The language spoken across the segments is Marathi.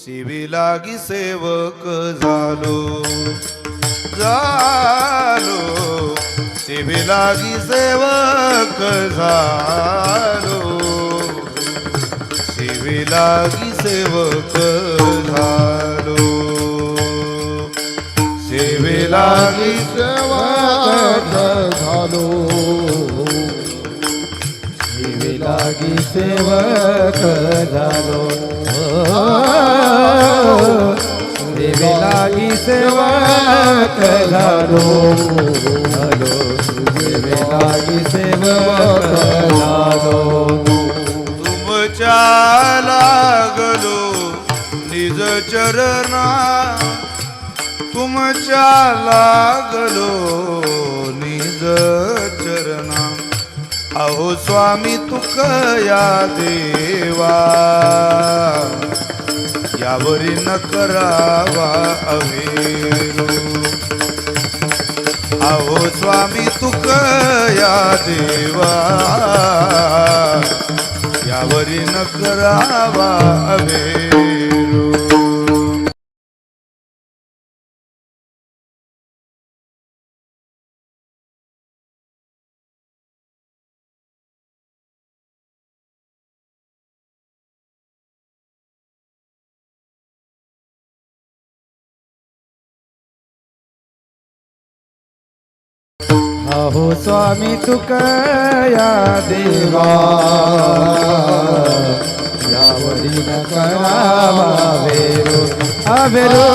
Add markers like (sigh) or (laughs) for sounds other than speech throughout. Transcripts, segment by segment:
शिवी लागी सेवक झालो. झालो. सेवे लागी सेवक झालो. शिवी लागी सेवक झालो. शिवी लागी सेवक झालो. शिवी लागी सेवक झालो. सेवे लागी सेवक झालो झालो सेवे लागी तुमच्या लागलो निज चरणा तुमच्या लागलो निज हो स्वामी तुकया देवा. यावरी न करावा अवेरू. अहो स्वामी तुक या देवा. यावरी न करावा अवेरू. अहो स्वामी तुक या देवा. यावरी न करावा वेरो अवेरो.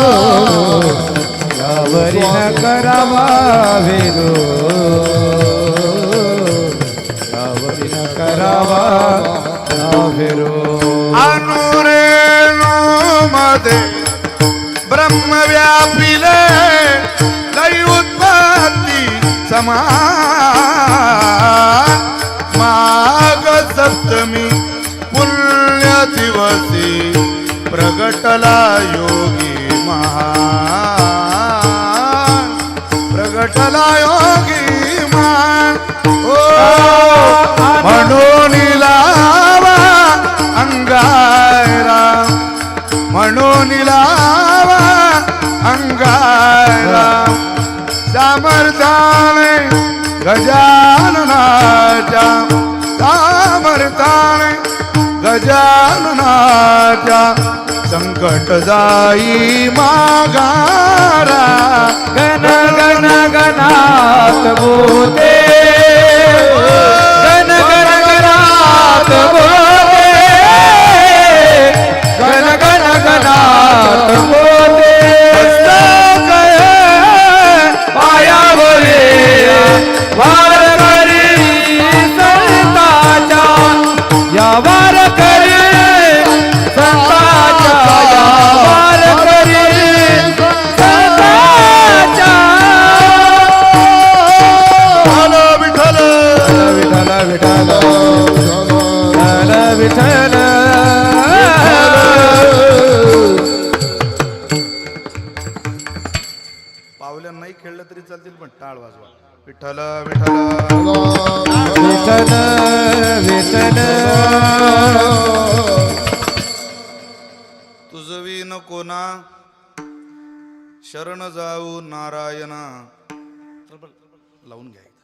यावरी न करावा वेरो. यावरी न करावा वेरो मध्ये ब्रह्म व्यापिले समा प्रगटला योगी महान प्रगटला योगी महान ओ म्हणून लावा अंगारा म्हणून लावा अंगारा सामर्थ्याने गजाननाच्या सामर्थ्याने गजाननाच्या संकट जाई मागारा गण गण गणात बोते गण गण गणात बोते गण गण गणात बोते विठ्ठल विठ्ठल. विठ्ठल विठ्ठल. तुझवी न. कोणा शरण जाऊ नारायणा. लावून घ्या एकदा.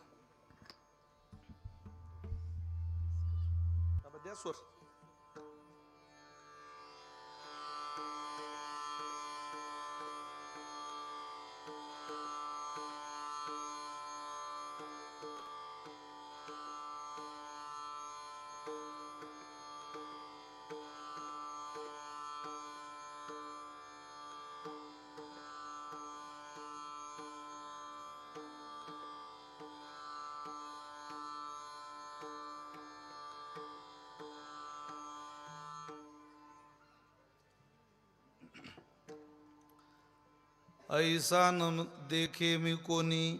ऐसा न देखे मी कोणी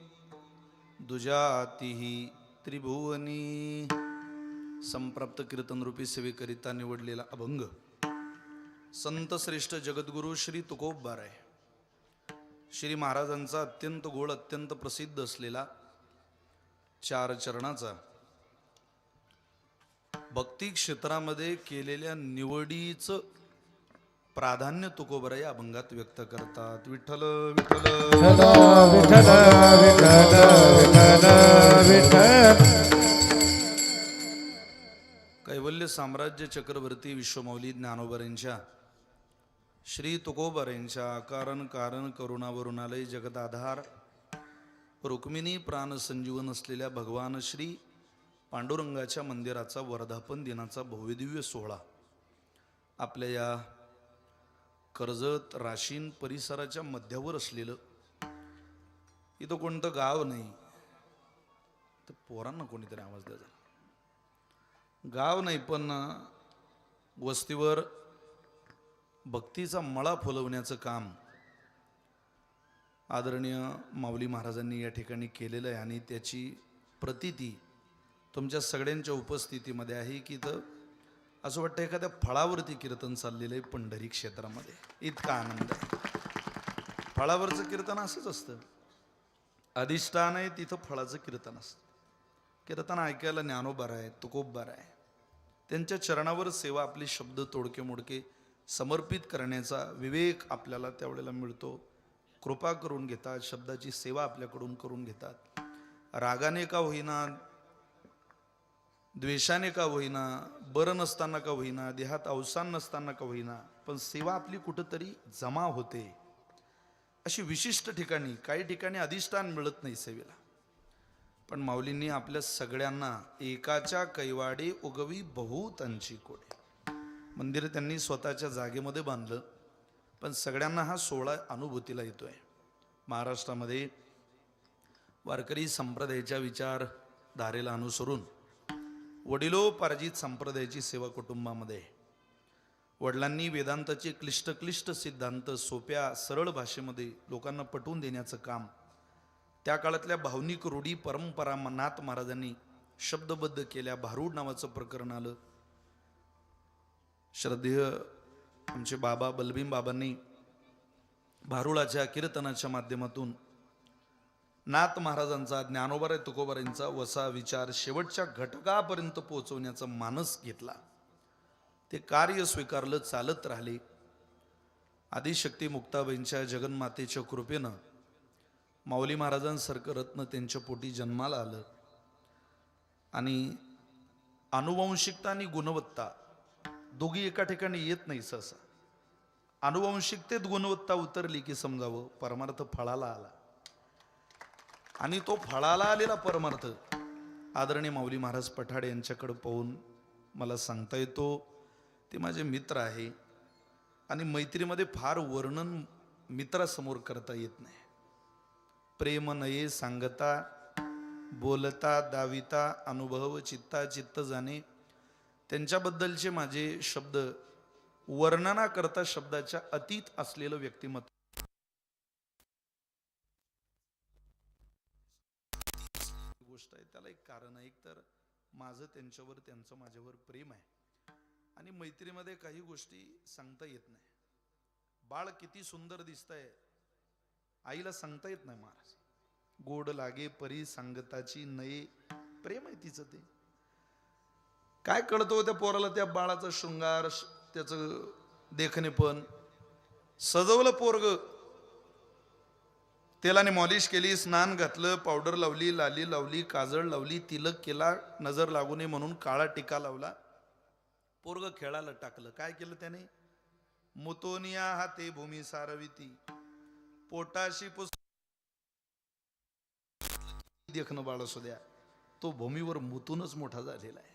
दुजातीही त्रिभुवनी। संप्राप्त कीर्तन रूपी सेवेकरिता निवडलेला अभंग। संत श्रेष्ठ जगद्गुरु श्री तुकोबार आहे श्री महाराजांचा अत्यंत गोड अत्यंत प्रसिद्ध असलेला चार चरणाचा। भक्ती क्षेत्रामध्ये केलेल्या निवडीचं प्राधान्य तुकोबर या अभंगात व्यक्त करतात. विठ्ठल विठ्ठल. विठ्ठल विठ्ठल विठ्ठल विठ्ठल कैवल्य साम्राज्य चक्रवर्ती विश्वमौली ज्ञानोबरेंच्या श्री तुकोबरेंच्या कारण कारण करुणावरुणालय जगदाधार रुक्मिणी प्राण संजीवन असलेल्या भगवान श्री पांडुरंगाच्या मंदिराचा वर्धापन दिनाचा भव्यदिव्य सोहळा. आपल्या या कर्जत राशीन परिसराच्या मध्यावर असलेलं. इथं कोणतं गाव नाही. तर पोरांना कोणीतरी आवाज द्यायचा गाव नाही पण वस्तीवर भक्तीचा मळा फुलवण्याचं काम आदरणीय माऊली महाराजांनी या ठिकाणी केलेलं आहे. आणि त्याची प्रतीती तुमच्या सगळ्यांच्या उपस्थितीमध्ये आहे की तर असं वाटतं एखाद्या फळावरती कीर्तन चाललेलं आहे पंढरी क्षेत्रामध्ये. इतका आनंद आहे. फळावरचं कीर्तन असंच असतं. अधिष्ठान आहे तिथं फळाचं कीर्तन असतं. कीर्तन ऐकायला ज्ञानोबार आहे तुकोबबार आहे. त्यांच्या चरणावर सेवा आपली शब्द तोडके मोडके समर्पित करण्याचा विवेक आपल्याला त्यावेळेला मिळतो. कृपा करून घेतात शब्दाची सेवा आपल्याकडून करून घेतात. रागाने का होईना द्वेषाने का होईना बरं नसताना का होईना देहात अवसान नसताना का होईना पण सेवा आपली कुठंतरी जमा होते. अशी विशिष्ट ठिकाणी काही ठिकाणी अधिष्ठान मिळत नाही सेवेला. पण माऊलींनी आपल्या सगळ्यांना एकाच्या कैवाडे उगवी बहुतांची कोडे. मंदिर त्यांनी स्वतःच्या जागेमध्ये बांधलं पण सगळ्यांना हा सोहळा अनुभूतीला येतोय. महाराष्ट्रामध्ये वारकरी संप्रदायाच्या विचार धारेला अनुसरून वडिलोपार्जित संप्रदायाची सेवा कुटुंबामध्ये आहे. वडिलांनी वेदांताचे क्लिष्ट क्लिष्ट सिद्धांत सोप्या सरळ भाषेमध्ये लोकांना पटवून देण्याचं काम त्या काळातल्या भावनिक रूढी परंपरा नाथ महाराजांनी शब्दबद्ध केल्या भारूड नावाचं प्रकरण आलं श्रद्धेय आमचे बाबा बलभीम बाबांनी भारुळाच्या कीर्तनाच्या माध्यमातून नाथ महाराजांचा ज्ञानोबाराय तुकोबारांचा वसा विचार शेवटच्या घटकापर्यंत पोहोचवण्याचा मानस घेतला. ते कार्य स्वीकारलं चालत राहिले. आदिशक्ती मुक्ताबाईंच्या जगन्मातेच्या कृपेनं माऊली महाराजांसारखं रत्न त्यांच्या पोटी जन्माला आलं. आणि अनुवंशिकता आणि गुणवत्ता दोघी एका ठिकाणी येत नाही सहसा. अनुवंशिकतेत गुणवत्ता उतरली की समजावं परमार्थ फळाला आला. आणि तो फळाला आलेला परमार्थ. आदरणीय माऊली महाराज पठाडे यांच्याकडे पाहून मला सांगता येतो ते माझे मित्र आहे आणि मैत्रीमध्ये फार वर्णन मित्रासमोर करता येत नाही. प्रेम नये सांगता बोलता दाविता अनुभव चित्ता चित्त जाणे त्यांच्याबद्दलचे माझे शब्द वर्णना करता शब्दाच्या अतीत असलेलं व्यक्तिमत्व गोष्ट आहे. त्याला एक कारण आहे. एक तर माझं त्यांच्यावर त्यांचं माझ्यावर प्रेम आहे. आणि मैत्रीमध्ये काही गोष्टी सांगता येत नाही. बाळ किती सुंदर दिसतंय. आईला सांगता येत नाही महाराज गोड लागे परी सांगताची नये. प्रेम आहे तिचं ते. काय कळतो हो त्या पोराला त्या बाळाचा शृंगार त्याच देखणे पण सजवलं पोरग. तेलाने मॉलिश केली स्नान घातलं पावडर लावली लाली लावली काजळ लावली तिलक केला नजर लागू नये म्हणून काळा टिका लावला. पोरग खेळायला टाकलं. काय केलं त्याने? मुतोनिया हा ते भूमी सारविती. पोटाशी पुस देखणं बाळ असू द्या. तो भूमीवर मुतूनच मोठा झालेला आहे.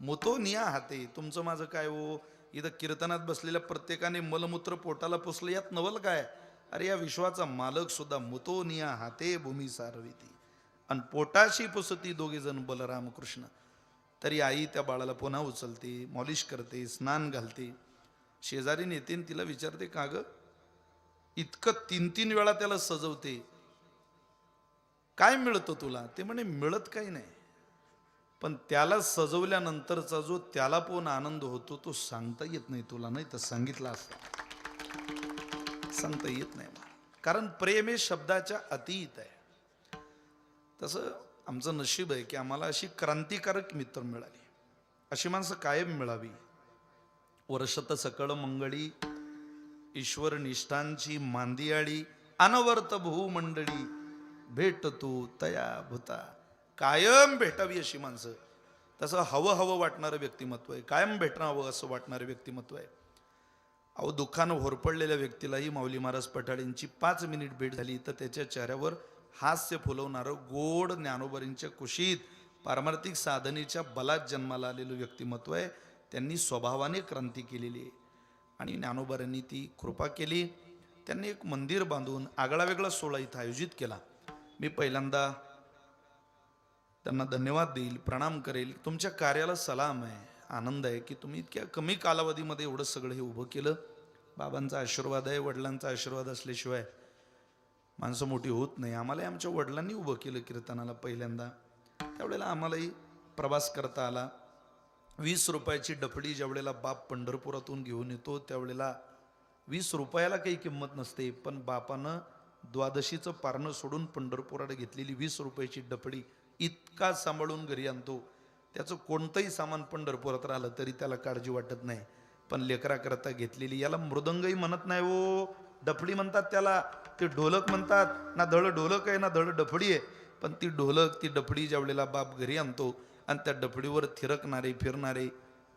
मुतोनिया हाते तुमचं माझं काय हो? इथं कीर्तनात बसलेल्या प्रत्येकाने मलमूत्र पोटाला पुसलं यात नवल काय? अरे या विश्वाचा मालक सुद्धा मुतोनिया हाते भूमी सारविती. आणि पोटाशी पुसती दोघे जण बलराम कृष्ण तरी आई त्या बाळाला पुन्हा उचलते मॉलिश करते स्नान घालते. शेजारी नेते आणि तिला विचारते का ग? इतकं तीन तीन वेळा त्याला सजवते. काय मिळतं तुला? ते म्हणे मिळत काही नाही. पण त्याला सजवल्यानंतरचा जो त्याला पण आनंद होतो तो सांगता येत नाही तुला नाही तर सांगितला असता. सांगता येत नाही मला. कारण प्रेम हे शब्दाच्या अतीत आहे. तसं आमचं नशीब आहे की आम्हाला अशी क्रांतिकारक मित्र मिळाली. अशी माणसं कायम मिळावी. वर्षत सकळ मंगळी ईश्वर निष्ठांची मांदियाळी अनवर्त भूमंडळी भेट तू तया भूता. कायम भेटावी अशी माणसं. तसं हवं हवं वाटणारं व्यक्तिमत्व आहे. कायम भेटणावं असं वाटणारं व्यक्तिमत्व आहे. अहो दुःखानं होरपडलेल्या व्यक्तीलाही माऊली महाराज पठाळेंची पाच मिनिट भेट झाली. तर त्याच्या चेहऱ्यावर हास्य फुलवणारं गोड ज्ञानोबरींच्या कुशीत पारमार्थिक साधनेच्या बलात जन्माला आलेलं व्यक्तिमत्व आहे. त्यांनी स्वभावाने क्रांती केलेली आहे. आणि ज्ञानोबरांनी ती कृपा केली. त्यांनी एक मंदिर बांधून आगळा वेगळा सोहळा इथं आयोजित केला. मी पहिल्यांदा त्यांना धन्यवाद देईल प्रणाम करेल. तुमच्या कार्याला सलाम आहे. आनंद आहे की तुम्ही इतक्या कमी कालावधीमध्ये एवढं सगळं हे उभं केलं. बाबांचा आशीर्वाद आहे वडिलांचा आशीर्वाद असल्याशिवाय माणसं मोठी होत नाही. आम्हालाही आमच्या वडिलांनी उभं केलं कीर्तनाला पहिल्यांदा. त्यावेळेला आम्हालाही प्रवास करता आला. वीस रुपयाची डफडी ज्यावेळेला बाप पंढरपुरातून घेऊन येतो त्यावेळेला वीस रुपयाला काही किंमत नसते पण बापानं द्वादशीचं पारणं सोडून पंढरपुरात घेतलेली वीस रुपयाची डफडी इतका सांभाळून घरी आणतो. त्याचं कोणतंही सामान पंढरपुरात राहिलं तरी त्याला काळजी वाटत नाही. पण लेकराकरता घेतलेली याला मृदंगही म्हणत नाही ओ डफडी म्हणतात त्याला. ते ढोलक म्हणतात. ना धड ढोलक आहे ना धड डफडी आहे. पण ती ढोलक ती डफडी ज्या वेळेला बाप घरी आणतो आणि त्या डफडीवर थिरकणारे फिरणारे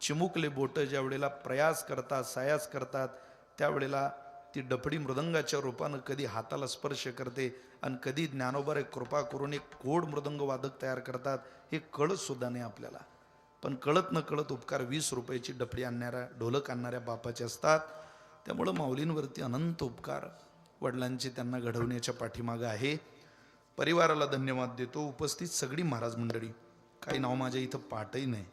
चिमुकले बोटं ज्या वेळेला प्रयास करतात सायास करतात त्यावेळेला ती डफडी मृदंगाच्या रूपानं कधी हाताला स्पर्श करते आणि कधी ज्ञानोबर एक कृपा करून एक गोड मृदंग वादक तयार करतात हे कळत सुद्धा नाही आपल्याला. पण कळत न कळत उपकार वीस रुपयाची डफडी आणणाऱ्या ढोलक आणणाऱ्या बापाचे असतात. त्यामुळं माऊलींवरती अनंत उपकार वडिलांचे त्यांना घडवण्याच्या पाठीमागं आहे. परिवाराला धन्यवाद देतो. उपस्थित सगळी महाराज मंडळी. काही नाव माझ्या इथं पाठही नाही.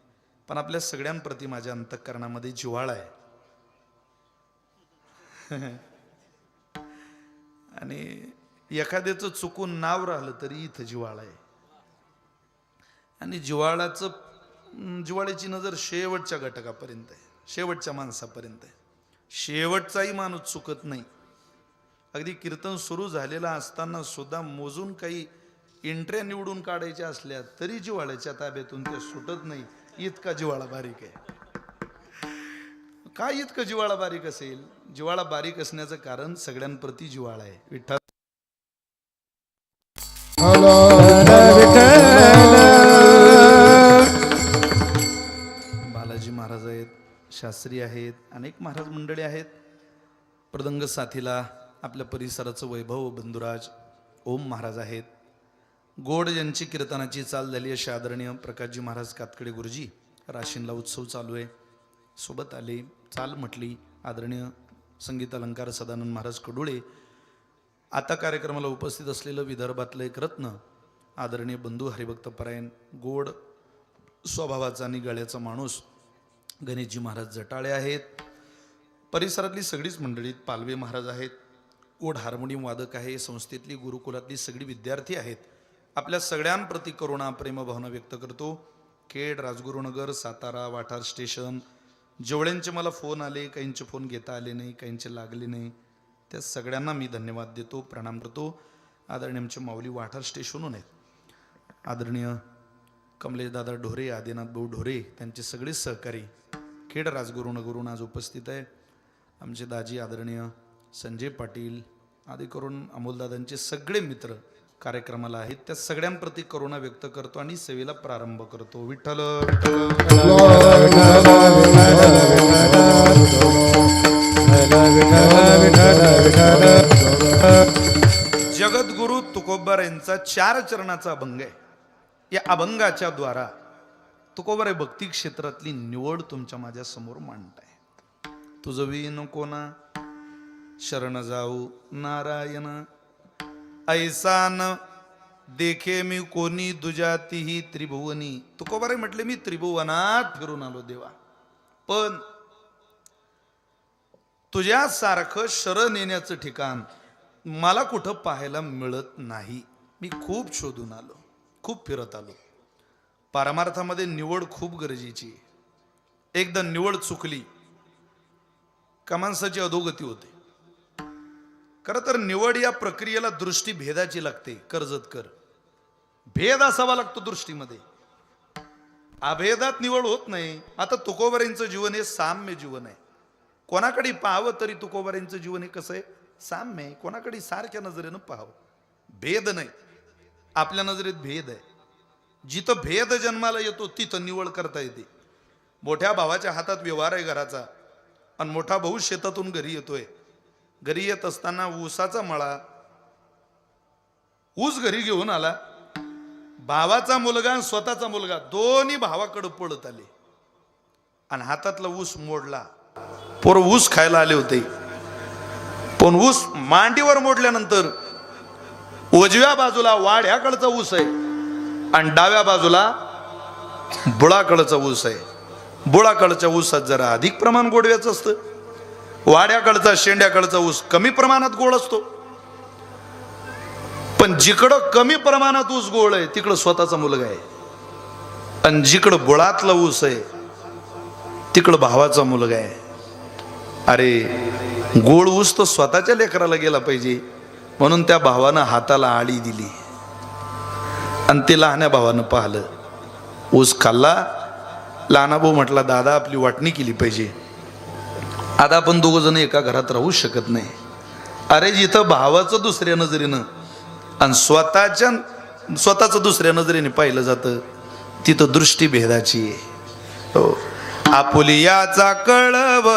पण आपल्या सगळ्यांप्रती माझ्या अंतःकरणामध्ये जिव्हाळा आहे. (laughs) आणि एखाद्याचं चुकून नाव राहिलं तरी इथं जिव्हाळा आहे. आणि जिव्हाळाचं जिवाळ्याची जिव्हाळ्याची नजर शेवटच्या घटकापर्यंत आहे शेवटच्या माणसापर्यंत आहे. शेवटचाही माणूस चुकत नाही. अगदी कीर्तन सुरू झालेलं असताना सुद्धा मोजून काही इंट्र्या निवडून काढायच्या असल्या तरी जिव्हाळ्याच्या ताब्यातून ते सुटत नाही. इतका जिव्हाळा बारीक आहे. काय इतकं जिवाळा बारीक असेल? जिव्हाळा बारीक असण्याचं कारण सगळ्यांप्रती जिव्हाळा आहे. विठ्ठल. बालाजी महाराज आहेत शास्त्री आहेत अनेक महाराज मंडळी आहेत. प्रदंग साथीला आपल्या परिसराचं वैभव बंधुराज ओम महाराज आहेत. गोड यांची कीर्तनाची चाल झाली अशी आदरणीय प्रकाशजी महाराज कातकडे गुरुजी. राशीनला उत्सव चालू आहे. सोबत आले चाल म्हटली आदरणीय संगीत अलंकार सदानंद महाराज कडुळे आता कार्यक्रमाला उपस्थित असलेलं विदर्भातलं एक रत्न आदरणीय बंधू हरिभक्त परायण गोड स्वभावाचा आणि गळ्याचा माणूस गणेशजी महाराज जटाळे आहेत. परिसरातली सगळीच मंडळीत पालवे महाराज आहेत. गोड हार्मोनियम वादक आहे. संस्थेतली गुरुकुलातली सगळी विद्यार्थी आहेत. आपल्या सगळ्यांप्रती करुणा प्रेमभावना व्यक्त करतो. खेड राजगुरुनगर सातारा वाठार स्टेशन जेवढ्यांचे मला फोन आले काहींचे फोन घेता आले नाही काहींचे लागले नाही त्या सगळ्यांना मी धन्यवाद देतो प्रणाम करतो. आदरणीय आमचे माऊली वाठार स्टेशनहून आहेत. आदरणीय कमलेशदादा ढोरे आदिनाथ भाऊ ढोरे त्यांचे सगळे सहकारी खेड राजगुरुनगरून आज उपस्थित आहे. आमचे दाजी आदरणीय संजय पाटील आदी करून अमोलदादांचे सगळे मित्र कार्यक्रमाला आहेत. त्या सगळ्यांप्रती करुणा व्यक्त करतो आणि सेवेला प्रारंभ करतो. विठ्ठल जगद्गुरु तुकोबर यांचा चार चरणाचा अभंग आहे. या अभंगाच्या द्वारा तुकोबर हे भक्ती क्षेत्रातली निवड तुमच्या माझ्यासमोर मांडताय तुझं वी नको ना शरण जाऊ नारायण. ऐसान देखे मी कोणी दुजातीही त्रिभुवनी. तुकोबारे म्हटले मी त्रिभुवनात फिरून आलो देवा. पण तुझ्यासारखं शरण येण्याचं ठिकाण मला कुठं पाहायला मिळत नाही. मी खूप शोधून आलो खूप फिरत आलो. पारमार्थामध्ये निवड खूप गरजेची एकदा निवड चुकली का माणसाची अधोगती होते. खरं तर निवड या प्रक्रियेला दृष्टी भेदाची लागते. कर्जत कर. भेद असावा लागतो दृष्टीमध्ये. अभेदात निवड होत नाही. आता तुकोबारींचं जीवन हे साम्य जीवन आहे. कोणाकडे पाहावं तरी तुकोबाऱ्यांचं जीवन हे कसं आहे? साम्य आहे. कोणाकडे सारख्या नजरेनं पाहावं? भेद नाही. आपल्या नजरेत भेद आहे. जिथं भेद जन्माला येतो तिथं निवड करता येते. मोठ्या भावाच्या हातात व्यवहार आहे घराचा. आणि मोठा भाऊ शेतातून घरी येतोय. घरी येत असताना ऊसाचा मळा ऊस घरी घेऊन आला. भावाचा मुलगा आणि स्वतःचा मुलगा दोन्ही भावाकडे पळत आले. आणि हातातला ऊस मोडला. पोर ऊस खायला आले होते. पण ऊस मांडीवर मोडल्यानंतर उजव्या बाजूला वाड्याकडचा ऊस आहे आणि डाव्या बाजूला बुळाकडचा ऊस आहे. बुळाकडच्या ऊसात जरा अधिक प्रमाण गोडव्याचं असतं. वाड्याकडचा शेंड्याकडचा ऊस कमी प्रमाणात गोड असतो. पण जिकडं कमी प्रमाणात ऊस गोळ आहे तिकडं स्वतःचा मुलगा आहे. आणि जिकडं बुळातला ऊस आहे तिकडं भावाचा मुलगा आहे. अरे गोळ ऊस तर स्वतःच्या लेकराला गेला पाहिजे. म्हणून त्या भावानं हाताला आळी दिली. आणि ते लहान्या भावानं पाहिलं. ऊस खाल्ला. लहाना भाऊ म्हटला दादा आपली वाटणी केली पाहिजे. आता आपण दोघं जण एका घरात राहू शकत नाही. अरे जिथं भावाचं दुसऱ्या नजरेनं आणि स्वतःच्या स्वतःचं दुसऱ्या नजरेने पाहिलं जातं तिथं दृष्टी भेदाची आहे. हो. आपुलियाचा कळव